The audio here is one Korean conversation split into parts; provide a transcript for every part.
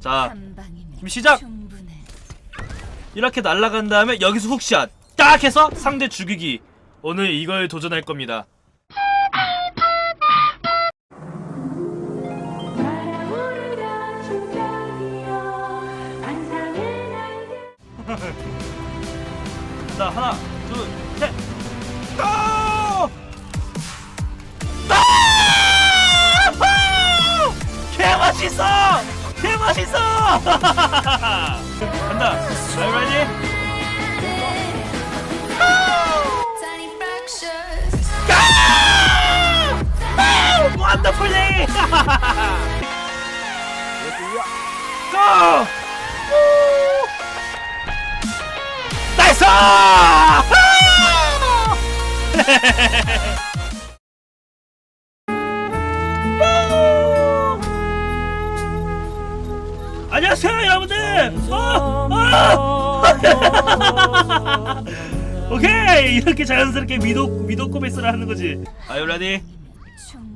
자 지금 시작! 이렇게 날아간 다음에 여기서 훅샷 딱 해서 상대 죽이기 오늘 이걸 도전할 겁니다 날아오르던 심장이여 환상의 날개 자 하나 둘 셋 고! 아! 개 맛있어! 개 맛있어! 간다. Are. 원더풀리! 고! 우! 나이스! 안녕하세요 여러분들! 어! 어! 오케이 이렇게 자연스럽게 미도 미도 코베스를 하는 거지. Are you ready?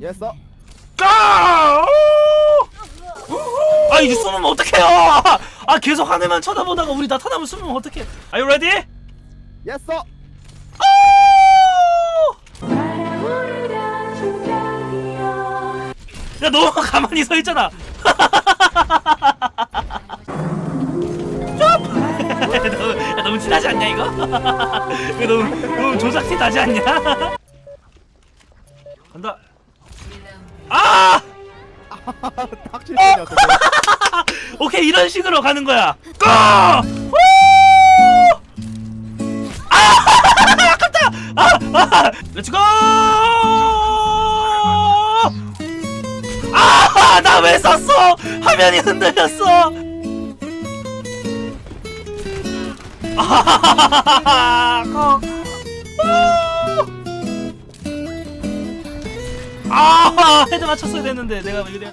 예스 어 까! 아 이제 숨으면 어떡해요? 아 계속 하늘만 쳐다보다가 우리 나타나면 숨으면 어떡해? Are you ready? 예스 야 너무 가만히 서 있잖아. 이거 너무 너무 조작티 나지 않냐? 간다. 아! 탁실이냐 또 오케이 이런 식으로 가는 거야. 고! 후! 아! 아깝다. 아! 아! 렛츠 고! 아! 나 왜 쐈어? 화면이 흔들렸어. 아! 고! 후! 아! 헤드 맞췄어야 됐는데 내가 왜 이래?